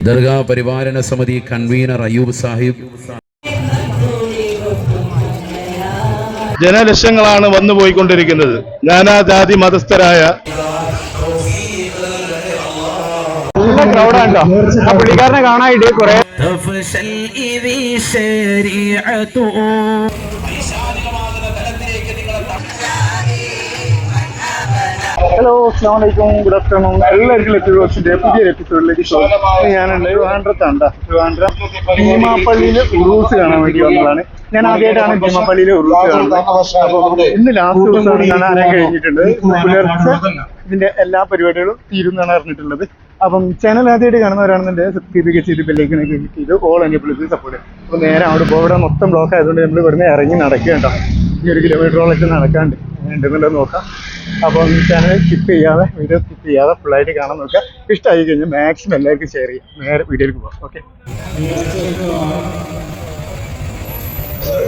ദർഗാ പരിപാലന സമിതി കൺവീനർ അയ്യൂബ് സാഹിബ്. ജനലക്ഷങ്ങളാണ് വന്നു പോയിക്കൊണ്ടിരിക്കുന്നത്. നാനാജാതി മതസ്ഥരായ പുള്ളിക്കാരനെ കാണാനായിട്ട് കുറെ ഹലോ അസ്സാം വലൈക്കും ഗുഡ് ആഫ്റ്റർനൂൺ എല്ലാവർക്കും ലക്കി റോസിന്റെ പുതിയൊരു എപ്പിസോഡിലേക്ക് സ്വാഗതം. ഞാനുണ്ട് ട്രിവാൻഡ്രത്താണ് ട്രിവാൻഡ്രം ഭീമാപ്പള്ളിയിൽ ഉറൂസ് കാണാൻ വേണ്ടി വന്നതാണ്. ഞാൻ ആദ്യമായിട്ടാണ് ഭീമാപ്പള്ളിയിലെ ഉറൂസ് കാണുന്നത്. ഇന്ന് ലാസ്റ്റ് ദിവസമാണ് ഞാൻ അറിയാൻ കഴിഞ്ഞിട്ടുണ്ട് പുലർച്ചെ ഇതിന്റെ എല്ലാ പരിപാടികളും തീരുന്നാണ് അറിഞ്ഞിട്ടുള്ളത്. അപ്പം ചാനൽ ആദ്യമായിട്ട് കാണുന്നവരാണെന്നുണ്ടെങ്കിൽ സബ്സ്ക്രൈബ് ഒക്കെ ചെയ്ത് ബെല്ലൈക്കണൊക്കെ ക്ലിക്ക് ചെയ്ത് ഓൾ എന്നെ പ്ലസ് സപ്പോർട്ട് അപ്പോൾ നേരെ അവിടെ പോകുന്ന ഇവിടെ മൊത്തം ബ്ലോക്ക് ആയതുകൊണ്ട് നമ്മൾ ഇവിടുന്ന് ഇറങ്ങി നടക്കുകയുണ്ടോ ഈ ഒരു കിലോമീറ്ററോളൊക്കെ നടക്കാണ്ട്. ഉണ്ടെന്നുള്ളത് നോക്കാം. അപ്പം ചാനൽ സ്കിപ്പ് ചെയ്യാതെ വീഡിയോ സ്കിപ്പ് ചെയ്യാതെ ഫുള്ളായിട്ട് കാണാൻ നോക്കുക. ഇഷ്ടമായി കഴിഞ്ഞാൽ മാക്സിമം എല്ലാവർക്കും ഷെയർ ചെയ്യാം നേരെ വീഡിയോയിലേക്ക് പോകാം ഓക്കെ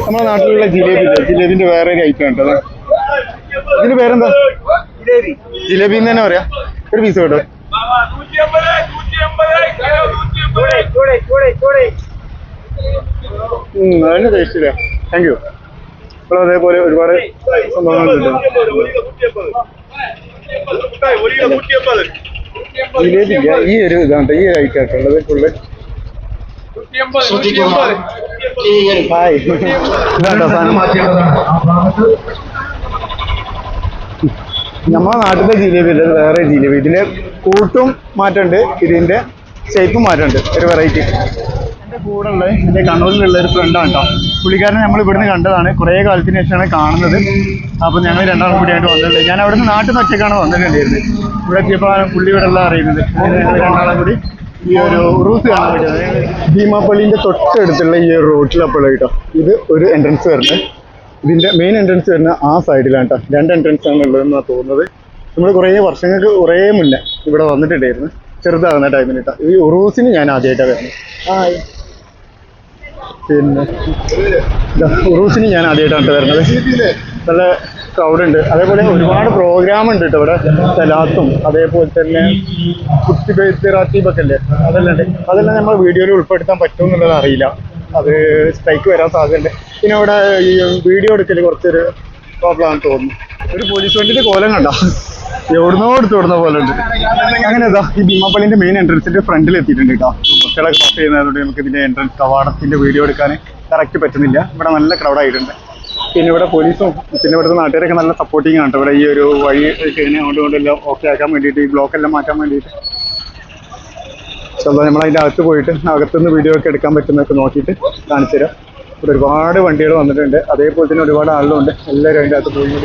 നമ്മുടെ നാട്ടിലുള്ള ജിലേബി ജിലേബിന്റെ വേറെ ഒരു ഐറ്റം ഉണ്ട് അതാ. ഇതിന് പേരെന്താ? ജിലേബി എന്ന് തന്നെ പറയാ. ഒരു പീസ് കേട്ടോ. അതിന് ടേസ്റ്റ് ഇല്ല. താങ്ക് യു അപ്പോൾ അതേപോലെ ഒരുപാട് സംഭവങ്ങളുണ്ട്. ഈ ഒരു ഇതാണ് ഈ ഒരു ഐറ്റം ആയിട്ടുള്ളത് ഫുള്ള് ഹായ്. ഇതാട്ടോ സാധനം. നമ്മളെ നാട്ടിലെ ജിലേബി അല്ല വേറെ ജിലേബി. ഇതിലെ കൂട്ടും മാറ്റമുണ്ട് ഇതിന്റെ ഷേപ്പും മാറ്റമുണ്ട് ഒരു വെറൈറ്റി എന്റെ കൂടെ ഉള്ള എന്റെ കണ്ണൂരിലുള്ള ഒരു ഫ്രണ്ടാണ് കേട്ടോ പുള്ളിക്കാരനെ നമ്മൾ ഇവിടുന്ന് കണ്ടതാണ്. കുറേ കാലത്തിന് ശേഷമാണ് കാണുന്നത്. അപ്പോൾ ഞങ്ങൾ രണ്ടാളും കൂടിയായിട്ട് വന്നിട്ടുണ്ട്. ഞാൻ അവിടുന്ന് നാട്ടിൽ നിന്ന് ഒറ്റയ്ക്കാണ് വന്നിട്ടുണ്ടായിരുന്നത്. ഇവിടെ എത്തിയപ്പോൾ പുള്ളി ഇവിടെ ഉള്ള അറിയുന്നത് ഞങ്ങൾ രണ്ടാളും കൂടി ഈ ഒരു റൂട്ട് കാണാൻ പറ്റുന്നത്. ഭീമാപ്പള്ളിന്റെ തൊട്ടടുത്തുള്ള ഈ ഒരു റോട്ടിലപ്പോൾ കേട്ടോ ഇത് ഒരു എൻട്രൻസ് വരുന്നത്. ഇതിന്റെ മെയിൻ എൻട്രൻസ് വരുന്ന ആ സൈഡിലാണ് കേട്ടോ രണ്ട് എൻട്രൻസ് ആണ് ഉള്ളതെന്നാണ് തോന്നുന്നത്. നമ്മൾ കുറേ വർഷങ്ങൾക്ക് കുറേ മുന്നേ ഇവിടെ വന്നിട്ടുണ്ടായിരുന്നു. ചെറുതാകുന്ന ടൈമിൽ കേട്ടോ ഈ ഉറൂസിന് ഞാൻ ആദ്യമായിട്ടാണ് വരുന്നത്. ഹായ് പിന്നെ ഉറൂസിന് ഞാൻ ആദ്യമായിട്ടാണ് വരുന്നത്. നല്ല ക്രൗഡുണ്ട് അതേപോലെ ഒരുപാട് പ്രോഗ്രാം ഉണ്ട് കേട്ടോ ഇവിടെ. സലാത്തും അതേപോലെ തന്നെ കുത്തി റാത്തീബൊക്കെ അല്ലേ അതെല്ലാം ഉണ്ട്. അതെല്ലാം നമ്മൾ വീഡിയോയിൽ ഉൾപ്പെടുത്താൻ പറ്റും എന്നുള്ളത് അറിയില്ല. അത് സ്ട്രൈക്ക് വരാൻ സാധ്യതയുണ്ട്. പിന്നെ ഇവിടെ ഈ വീഡിയോ എടുക്കൽ കുറച്ചൊരു പ്രോബ്ലം തോന്നുന്നു. ഒരു പോലീസ് വണ്ടിന്റെ കോലം കണ്ട? എവിടുന്നോ എടുത്തു വിടുന്ന പോലെ ഉണ്ട്. അങ്ങനെ ഈ ഭീമാപ്പള്ളിന്റെ മെയിൻ എൻട്രൻസിന്റെ ഫ്രണ്ടിൽ എത്തിയിട്ടുണ്ട് കേട്ടോ. ബസ്സുകളൊക്കെ ക്രോസ് ചെയ്യുന്നതുകൊണ്ട് നമുക്ക് ഇതിന്റെ എൻട്രൻസ് കവാടത്തിന്റെ വീഡിയോ എടുക്കാൻ കറക്റ്റ് പറ്റുന്നില്ല. ഇവിടെ നല്ല ക്രൗഡ് ആയിട്ടുണ്ട്. പിന്നെ ഇവിടെ പോലീസും പിന്നെ ഇവിടുത്തെ നാട്ടുകാരൊക്കെ നല്ല സപ്പോർട്ടിങ് ആണ് ഇവിടെ ഈ ഒരു വഴി ഇങ്ങനെ അങ്ങോട്ടും എല്ലാം ഓക്കെ ആക്കാൻ വേണ്ടിയിട്ട് ഈ ബ്ലോക്ക് എല്ലാം മാറ്റാൻ വേണ്ടിയിട്ട്. ചിലപ്പോൾ നമ്മൾ അതിന്റെ അകത്ത് പോയിട്ട് അകത്തുനിന്ന് വീഡിയോ ഒക്കെ എടുക്കാൻ പറ്റുന്നതൊക്കെ നോക്കിയിട്ട് കാണിച്ചു തരാം. ഇവിടെ ഒരുപാട് വണ്ടികൾ വന്നിട്ടുണ്ട്. അതേപോലെ തന്നെ ഒരുപാട് ആളുകളുണ്ട്. എല്ലാവരും അതിന്റെ അകത്ത് പോയി.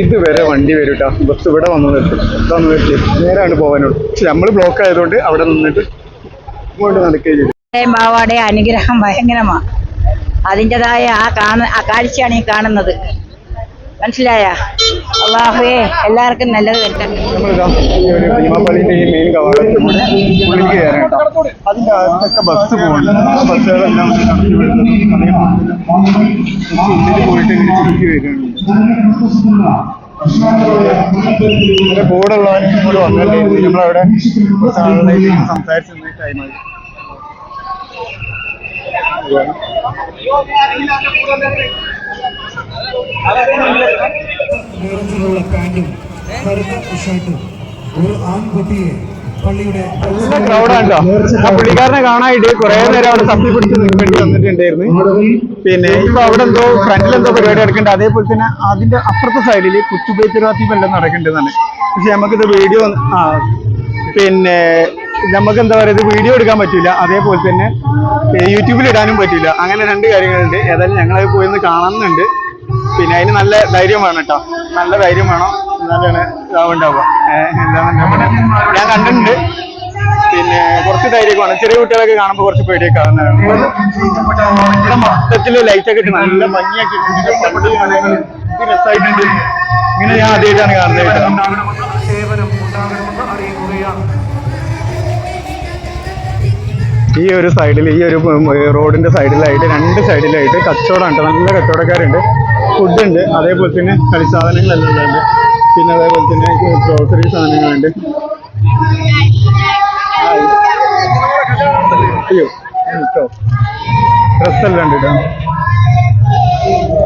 ഇത് വരെ വണ്ടി വരും ബസ് ഇവിടെ വന്നു നിർത്തും. വന്ന് നിർത്തി. നേരാണ് പോകാനുള്ളൂ. പക്ഷെ നമ്മൾ ബ്ലോക്ക് ആയതുകൊണ്ട് അവിടെ നിന്നിട്ട് ഇങ്ങോട്ട് നടക്കുകയും ചെയ്തു. അനുഗ്രഹം ഭയങ്കരമാണ് അതിന്റെതായ ആ കാണ ആ കാഴ്ചയാണ് ഈ കാണുന്നത്. മനസ്സിലായ? അള്ളാഹുവേ എല്ലാവർക്കും നല്ലത് ഒരു ഭീമാപ്പള്ളിന്റെ ഈ മെയിൻ പോയിട്ട് ടൈമായി നിറത്തിലുള്ള പാന്റും കറുത്ത ഷർട്ടും ഒരു ആൺകുട്ടിയെ ആ പുള്ളിക്കാരനെ കാണാനായിട്ട് കുറെ നേരം അവിടെ തപ്പി പിടിച്ച് നിൽക്കേണ്ടി വന്നിട്ടുണ്ടായിരുന്നു. പിന്നെ ഇപ്പൊ അവിടെ എന്തോ ഫ്രണ്ടിൽ എന്തോ പരിപാടി നടക്കേണ്ടത് അതേപോലെ തന്നെ അതിന്റെ അപ്പുറത്തെ സൈഡിൽ കുത്തുബേത്തിറാത്തി എല്ലാം നടക്കുന്നുണ്ടെന്നാണ്. പക്ഷെ നമുക്കിത് വീഡിയോ ആ പിന്നെ നമുക്ക് എന്താ പറയുക ഇത് വീഡിയോ എടുക്കാൻ പറ്റില്ല. അതേപോലെ തന്നെ യൂട്യൂബിൽ ഇടാനും പറ്റില്ല. അങ്ങനെ രണ്ട് കാര്യങ്ങളുണ്ട്. ഏതായാലും ഞങ്ങളത് പോയി ഒന്ന് കാണുന്നുണ്ട് പിന്നെ അതിന് നല്ല ധൈര്യം വേണം കേട്ടോ. നല്ല ധൈര്യം വേണം. എന്നാലാണ് ഇതാവുണ്ടാവുക. ഞാൻ കണ്ടിട്ടുണ്ട്. പിന്നെ കുറച്ച് ധൈര്യമൊക്കെ വേണം ചെറിയ കുട്ടികളൊക്കെ കാണുമ്പോൾ കുറച്ച് പേടിയൊക്കെ ആവുന്നതാണ്. ഇവിടെ മൊത്തത്തിൽ ലൈറ്റ് ഒക്കെ ഇട്ട് നല്ല ഭംഗിയാക്കി രസമായിട്ടുണ്ട്. ഇങ്ങനെ ഞാൻ ആദ്യമായിട്ടാണ് കാണുന്നത് കേട്ടോ. ഈ ഒരു സൈഡിൽ ഈ ഒരു റോഡിന്റെ സൈഡിലായിട്ട് രണ്ട് സൈഡിലായിട്ട് കച്ചവടം ഉണ്ട്. നല്ല കച്ചവടക്കാരുണ്ട്. ഫുഡ് ഉണ്ട് അതേപോലെ തന്നെ കളിസാധനങ്ങളെല്ലാം ഉണ്ട് പിന്നെ അതേപോലെ തന്നെ ഗ്രോസറി സാധനങ്ങളുണ്ട്. അയ്യോ ഡ്രസ്സെല്ലാം ഉണ്ട് കേട്ടോ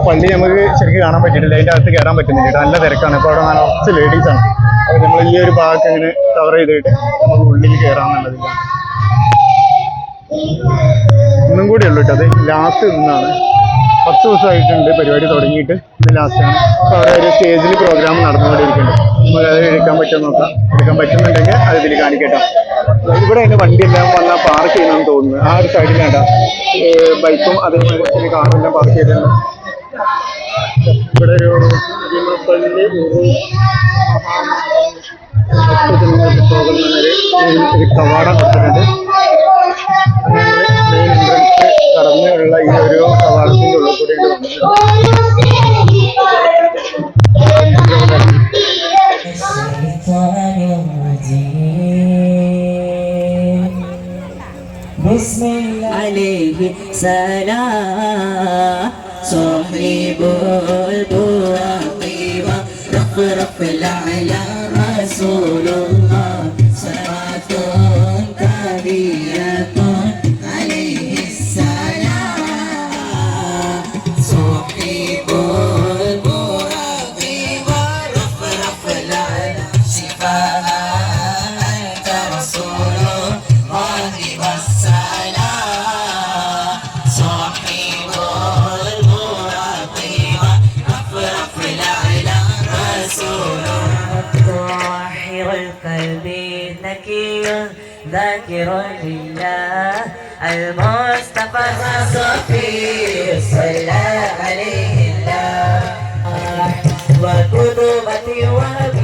പള്ളി നമുക്ക് ശരിക്കും കാണാൻ പറ്റിയിട്ടില്ല. അതിന്റെ അകത്ത് കയറാൻ പറ്റുന്നില്ല കേട്ടോ നല്ല തിരക്കാണ്. ഇപ്പോൾ അവിടെ നിറച്ച് ലേഡീസാണ് അപ്പോൾ നമ്മൾ ഈ ഒരു ഭാഗത്ത് ഇങ്ങനെ കവർ ചെയ്തിട്ട് നമുക്ക് ഉള്ളിൽ കയറാമെന്നുള്ളതില്ല ഇന്നും കൂടി ഉള്ളൂ കേട്ടോ അത് ലാസ്റ്റ് നിന്നാണ്. പത്ത് ദിവസമായിട്ടുണ്ട് പരിപാടി തുടങ്ങിയിട്ട്. ഇത് ലാസ്റ്റാണ് അപ്പോൾ അവിടെ ഒരു സ്റ്റേജിൽ പ്രോഗ്രാം നടന്നുകൊണ്ടിരിക്കുന്നുണ്ട്. നമുക്ക് അത് എടുക്കാൻ പറ്റുമോ നോക്കാം. എടുക്കാൻ പറ്റുന്നുണ്ടെങ്കിൽ അത് ഇതിൽ കാണിക്കട്ടോ. ഇവിടെ വണ്ടി എല്ലാം വന്നാൽ പാർക്ക് ചെയ്യണമെന്ന് തോന്നുന്നു. ആ ഒരു സൈഡിലാണ് ബൈക്കും അതേമാതിരി തന്നെ കാറും പാർക്ക് ചെയ്തിട്ടുണ്ട് ഇവിടെ ഒരു ഒരു ഭക്തജനങ്ങൾക്ക് പോകുന്നൊരു ഒരു കവാടം കൊടുത്തിട്ടുണ്ട് മെയിൻ എൻട്രൻസ് കടന്നുള്ള ഈ ഒരു കവാടത്തിന്റെ ഉള്ളിൽ കൂടി الشيطان الرجيم بسم الله عليه سلام صاحب البراق ورفرف العلى রসুল্লাহ ذاكر لله المصطفى الصفي صلى عليه الله وكتبتي وبي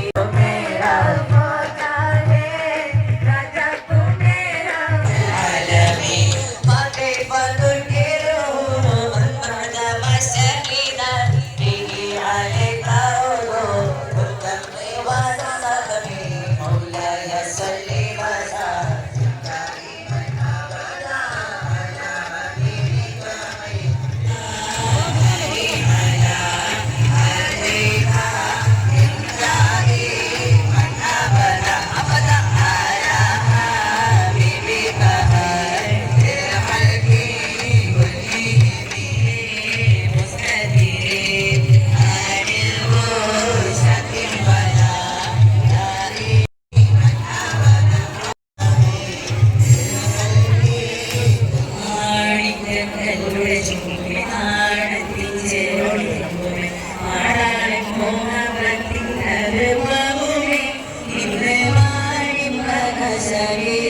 You.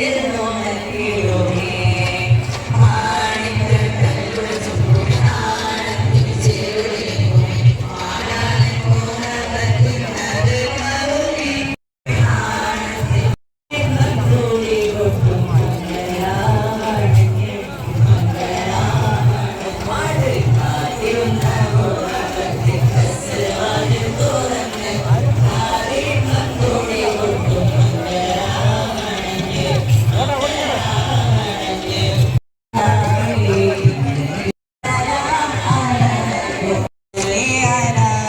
Carolina.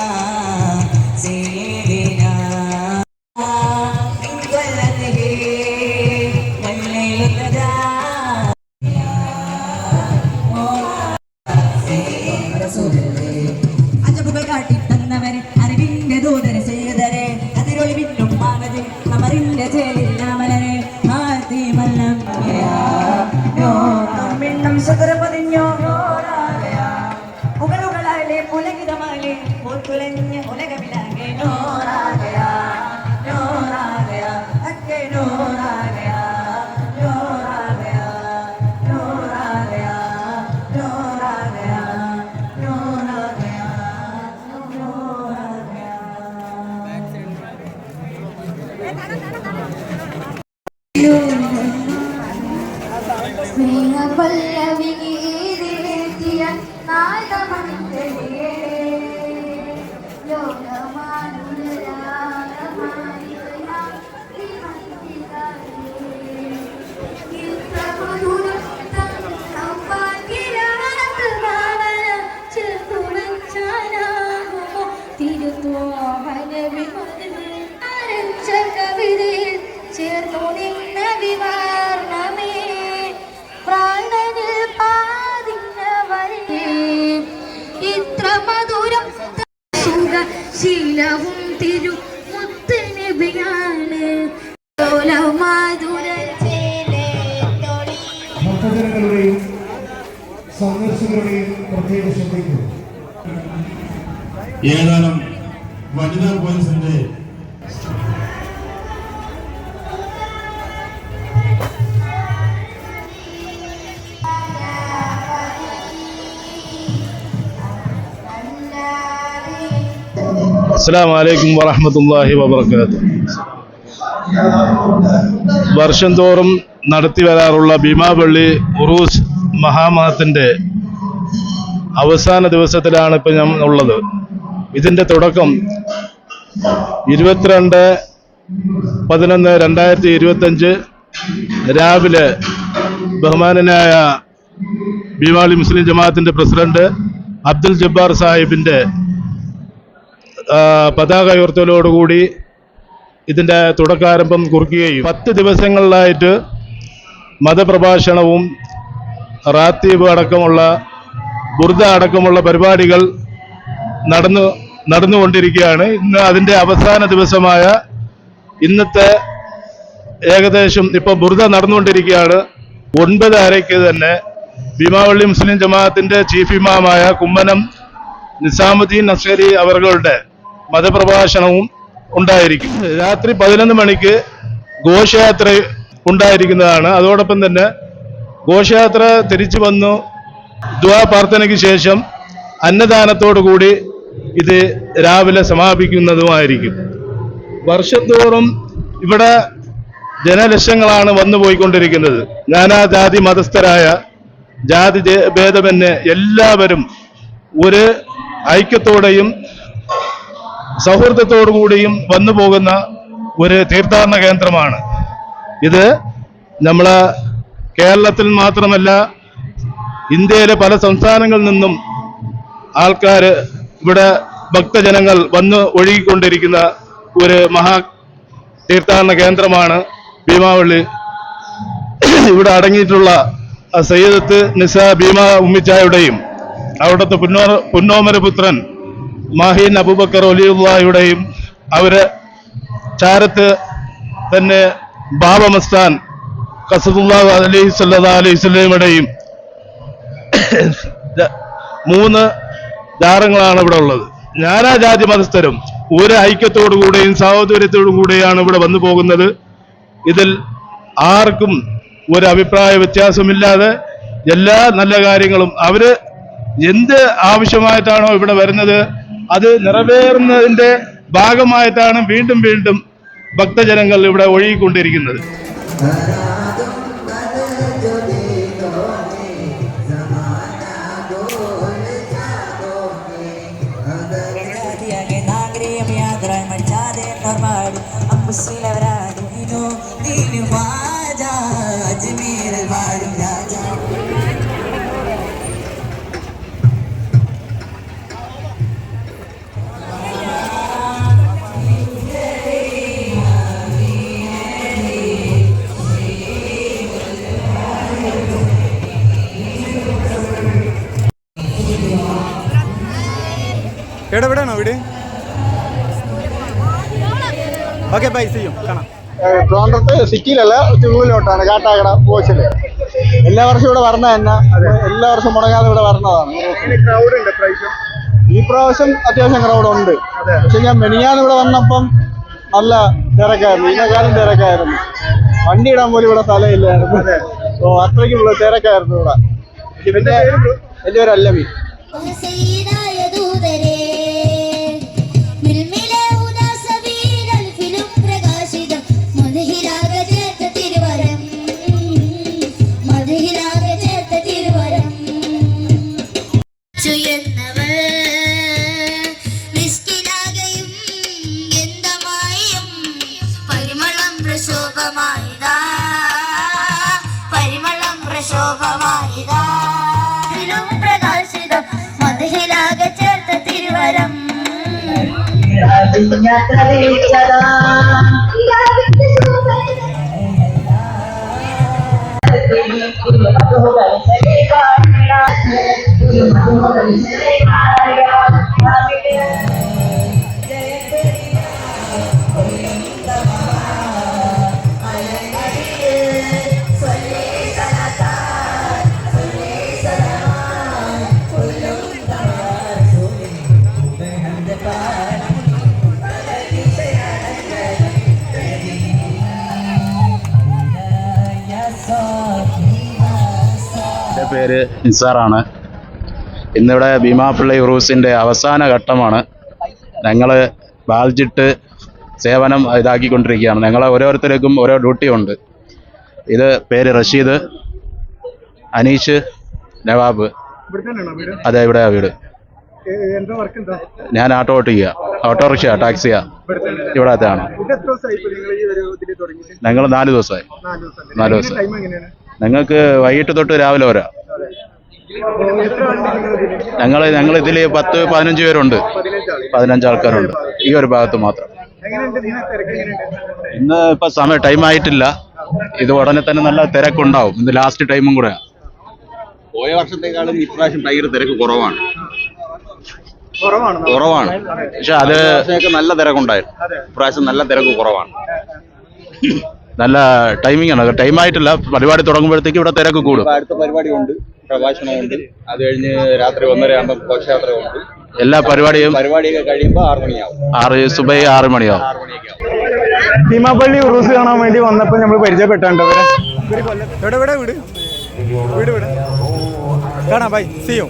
ശീലവും തിരു മുത്തനബിയാണ് ഭക്തജനങ്ങളുടെയും സന്ദർശകരുടെയും പ്രത്യേക ശ്രദ്ധിക്കും ഏതാനും വനിതാ പോലീസിന്റെ അസ്സാം വലൈക്കും വറഹമത്തല്ലാഹി വബർക്കാത്തു വർഷം തോറും നടത്തി വരാറുള്ള ഭീമാപള്ളി ഉറൂസ് മഹാമഹത്തിന്റെ അവസാന ദിവസത്തിലാണ് ഇപ്പം ഞാൻ ഉള്ളത്. ഇതിന്റെ തുടക്കം ഇരുപത്തിരണ്ട് പതിനൊന്ന് രണ്ടായിരത്തി ഇരുപത്തഞ്ച് രാവിലെ ബഹുമാനനായ ഭീമാളി മുസ്ലിം ജമാഅത്തിന്റെ പ്രസിഡന്റ് അബ്ദുൽ ജബ്ബാർ സാഹിബിന്റെ പതാക ഉയർത്തലോടുകൂടി ഇതിന്റെ തുടക്കാരംഭം കുറിക്കുകയും പത്ത് ദിവസങ്ങളിലായിട്ട് മതപ്രഭാഷണവും റാത്തീബ് അടക്കമുള്ള ബുർദ അടക്കമുള്ള പരിപാടികൾ നടന്നു നടന്നുകൊണ്ടിരിക്കുകയാണ്. ഇന്ന് അതിന്റെ അവസാന ദിവസമായ ഇന്നത്തെ ഏകദേശം ഇപ്പോൾ ബുർദ നടന്നുകൊണ്ടിരിക്കുകയാണ്. ഒൻപത് അരയ്ക്ക് തന്നെ ഭീമാവള്ളി മുസ്ലിം ജമാഅത്തിന്റെ ചീഫ് ഇമാമായ കുമ്മനം നിസാമുദ്ദീൻ അസ്കരി അവരുടെ മതപ്രഭാഷണവും ഉണ്ടായിരിക്കും. രാത്രി പതിനൊന്ന് മണിക്ക് ഘോഷയാത്ര ഉണ്ടായിരിക്കുന്നതാണ്. അതോടൊപ്പം തന്നെ ഘോഷയാത്ര തിരിച്ചു വന്നു. ദ്വാ പ്രാർത്ഥനയ്ക്ക് ശേഷം അന്നദാനത്തോടു കൂടി ഇത് രാവിലെ സമാപിക്കുന്നതുമായിരിക്കും. വർഷത്തോറും ഇവിടെ ജനലക്ഷങ്ങളാണ് വന്നു പോയിക്കൊണ്ടിരിക്കുന്നത്. നാനാ ജാതി മതസ്ഥരായ ജാതി ഭേദമെന്നെ എല്ലാവരും ഒരു ഐക്യത്തോടെയും സൗഹൃദത്തോടു കൂടിയും വന്നു പോകുന്ന ഒരു തീർത്ഥാടന കേന്ദ്രമാണ്. ഇത് നമ്മളെ കേരളത്തിൽ മാത്രമല്ല ഇന്ത്യയിലെ പല സംസ്ഥാനങ്ങളിൽ നിന്നും ആൾക്കാർ ഇവിടെ ഭക്തജനങ്ങൾ വന്ന് ഒഴുകിക്കൊണ്ടിരിക്കുന്ന ഒരു മഹാ തീർത്ഥാടന കേന്ദ്രമാണ് ഭീമാവള്ളി. ഇവിടെ അടങ്ങിയിട്ടുള്ള സയ്യിദത്ത് നിസ ഭീമ ഉമ്മിച്ചായുടെയും അവിടുത്തെ പുന്നോ പുന്നോമരപുത്രൻ മാഹീൻ അബൂബക്കർ ഒലിയുള്ളയുടെയും അവർ ചാരത്ത് തന്നെ ബാബമസ്താൻ കസദുല്ലാ അലൈഹി സല്ലാ അലൈഹി സ്വലമയുടെയും മൂന്ന് ജാറങ്ങളാണ് ഇവിടെ ഉള്ളത്. ഞാനാ ജാതി മതസ്ഥരും. ഒരു ഐക്യത്തോടു കൂടെയും സഹോദര്യത്തോടു കൂടെയാണ് ഇവിടെ വന്നു പോകുന്നത്. ഇതിൽ ആർക്കും ഒരു അഭിപ്രായ വ്യത്യാസമില്ലാതെ എല്ലാ നല്ല കാര്യങ്ങളും അവർ എന്ത് ആവശ്യമായിട്ടാണോ ഇവിടെ വരുന്നത് അത് നിറവേറുന്നതിന്റെ ഭാഗമായിട്ടാണ് വീണ്ടും വീണ്ടും ഭക്തജനങ്ങൾ ഇവിടെ ഒഴുകിക്കൊണ്ടിരിക്കുന്നത്. ചെയ്യും കാണാം. ട്രിവാൻഡ്രത്ത് സിറ്റിയിലല്ല ഉള്ളിലോട്ടാണ് കാട്ടാക്കട പോച്ചിൽ എല്ലാ വർഷവും ഇവിടെ വരണ തന്നെ. എല്ലാ വർഷവും മുടങ്ങാതെ ഇവിടെ വരണതാണ്. ഈ പ്രാവശ്യം അത്യാവശ്യം ക്രൗഡ് ഉണ്ട്. പക്ഷെ ഞാൻ മെനിയാന്ന് ഇവിടെ വന്നപ്പം നല്ല തിരക്കായിരുന്നു. ഇതിനെക്കാളും തിരക്കായിരുന്നു. വണ്ടി ഇടാൻ പോലും ഇവിടെ സ്ഥലമില്ലായിരുന്നു. ഓ അത്രയ്ക്കുള്ള തിരക്കായിരുന്നു ഇവിടെ. എന്റെ പേര് അല്ലമി नतरे सदा तो होगा പേര് നിസാറാണ്. ഇന്നിവിടെ ഭീമാപ്പിള്ളി ഉറൂസിന്റെ അവസാന ഘട്ടമാണ്. ഞങ്ങൾ ബാൽജിട്ട് സേവനം ഇതാക്കിക്കൊണ്ടിരിക്കുകയാണ്. ഞങ്ങളെ ഓരോരുത്തർക്കും ഓരോ ഡ്യൂട്ടിയുണ്ട് ഇത് പേര് റഷീദ് അനീഷ് നവാബ്. അതെ ഇവിടെ വീട്. ഞാൻ ഓട്ടോ ഓട്ടിക്കുക. ഓട്ടോറിക്ഷ ടാക്സിയാ. ഇവിടത്തെയാണ്. ഞങ്ങൾ നാല് ദിവസമായി. നാല് ദിവസം. ഞങ്ങൾക്ക് വൈകിട്ട് തൊട്ട് രാവിലെ വരാം അപ്പോ എത്ര ആളുണ്ട് നിങ്ങൾ ഇതിൽ ഞങ്ങൾ ഞങ്ങൾ ഇതിൽ പത്ത് പതിനഞ്ച് പേരുണ്ട്. പതിനഞ്ച് ആൾക്കാരുണ്ട്. ഈ ഒരു ഭാഗത്ത് മാത്രം. ഇന്ന് ഇപ്പൊ സമയം ടൈം ആയിട്ടില്ല. ഇത് ഉടനെ തന്നെ നല്ല തിരക്കുണ്ടാവും. ഇന്ന് ലാസ്റ്റ് ടൈമും കൂടെ. പോയ വർഷത്തെക്കാളും ഇപ്രാവശ്യം ഭയങ്കര തിരക്ക് കുറവാണ്. കുറവാണ്. കുറവാണ്. പക്ഷെ അത് നല്ല തിരക്കുണ്ടായിരുന്നു. ഇപ്രാവശ്യം നല്ല തിരക്ക് കുറവാണ്. നല്ല ടൈമിംഗ് ആണ്. ടൈം ആയിട്ടില്ല. പരിപാടി തുടങ്ങുമ്പോഴത്തേക്ക് ഇവിടെ തിരക്ക് കൂടും. അടുത്ത പരിപാടിയുണ്ട്. പ്രഭാഷണമുണ്ട്. അത് കഴിഞ്ഞ് രാത്രി ഒന്നര ആകുമ്പോൾ ഘോഷയാത്രയുണ്ട്. എല്ലാ പരിപാടിയും പരിപാടിയൊക്കെ കഴിയുമ്പോൾ ആറ് മണിയാവും. ആറ് സുബൈ ആറ് മണിയാവും. ഭീമാപ്പള്ളി ഉറൂസ് കാണാൻ വേണ്ടി വന്നപ്പോൾ നമ്മൾ പരിചയപ്പെട്ടാണ്ട്? എവിടെ എവിടെ വീട്? വീട് ഇവിടെ കാണാം ബൈ സിയോ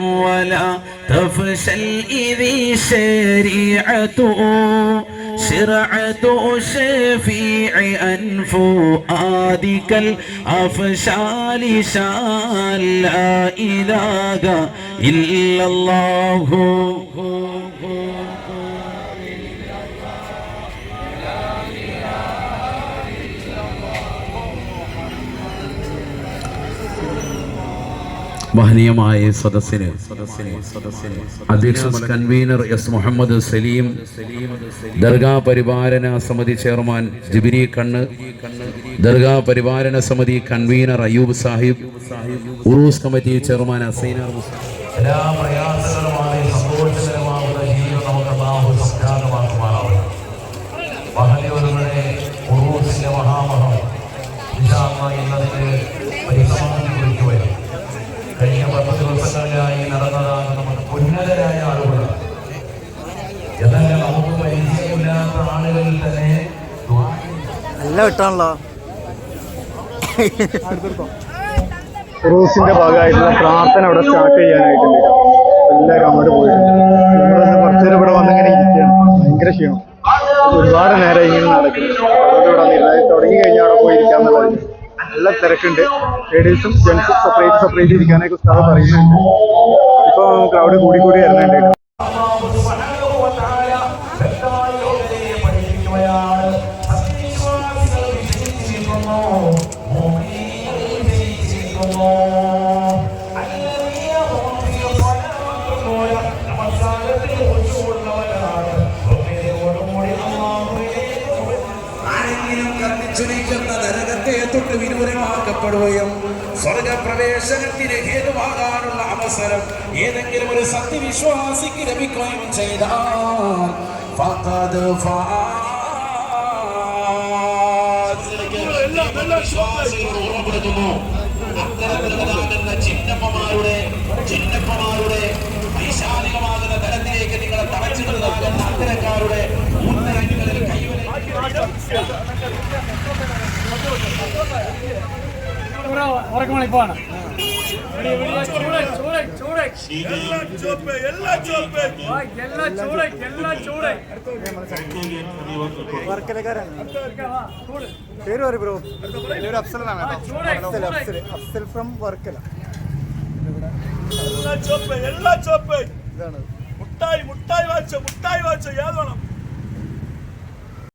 ولا تفشل إذي شريعته شرعة شفيع أنفؤادك الأفشال شال لا إله إلا الله. മഹനീയമായ സദസ്സിന് അധ്യക്ഷ കൺവീനർ എസ് മുഹമ്മദ് സലീം ദർഗാ പരിപാലന സമിതി ചെയർമാൻ ജിബിനി കണ്ണ് ദർഗാ പരിപാലന സമിതി കൺവീനർ അയ്യൂബ് സാഹിബ് ഉറൂസ് കമ്മിറ്റി ചെയർമാൻ അസൈനാർ മുസ്ലിം. എല്ലാ പ്രയാസകരമായ ഉന്നതരായ ആളുകളാണ്. എന്നാൽ നമുക്ക് പരിചയമില്ലാത്ത തന്നെ നല്ല വിട്ടാണല്ലോ. ഉറൂസിന്റെ ഭാഗമായിട്ടുള്ള പ്രാർത്ഥന അവിടെ സ്റ്റാർട്ട് ചെയ്യാനായിട്ടുണ്ട്. എല്ലാവരും അങ്ങോട്ട് പോയിട്ടുണ്ട് നമ്മളിന്ന് ഇവിടെ വന്നിങ്ങനെ ഇരിക്കുകയാണ്. ഭയങ്കര ക്ഷീണം. ഒരുപാട് നേരം ഇങ്ങനെ നടക്കുന്നു. അതുകൊണ്ട് ഇവിടെ വന്നിരുന്നത് തുടങ്ങി കഴിഞ്ഞാൽ അവിടെ പോയി ഇരിക്കാന്നുള്ളത് നല്ല തിരക്കുണ്ട്. ലേഡീസും ജെൻസും സെപ്പറേറ്റ് സെപ്പറേറ്റ് ഇരിക്കാനൊക്കെ സ്ഥലം പറയുന്നുണ്ട്. ഇപ്പൊ ക്രൗഡ് കൂടി കൂടി വരുന്നുണ്ട്. കത്തിച്ചുരിക്കുന്ന നരകത്തെ തൊട്ട് വിദൂരമാക്കപ്പെടുകയും സ്വർഗപ്രവേശനത്തിന് ഹേതുവാകാനുള്ള അവസരം ഏതെങ്കിലും ഒരു സത്യവിശ്വാസിക്ക് ലഭിക്കുകയും ചെയ്താൽ ഓർമ്മപ്പെടുത്തുന്നു ചിന്നപ്പമാരുടെ ചിന്നപ്പമാരുടെ വൈശാലികമാകുന്ന തലത്തിലേക്ക് നിങ്ങളെ തളച്ചിട്ടുള്ളതാകുന്ന അത്തരക്കാരുടെ ഉന്നതങ്ങളിൽ കൈവരെ. പേര് പറയും ബ്രോ പേര് അഫ്സൽ എന്നാണ് അഫ്സൽ അഫ്സൽ അഫ്സൽ ഫ്രം വർക്കല ഇതാണ്. മുട്ടായി മുട്ടായി വാച്ച മുട്ടായി വാച്ച. ഏത് വേണം?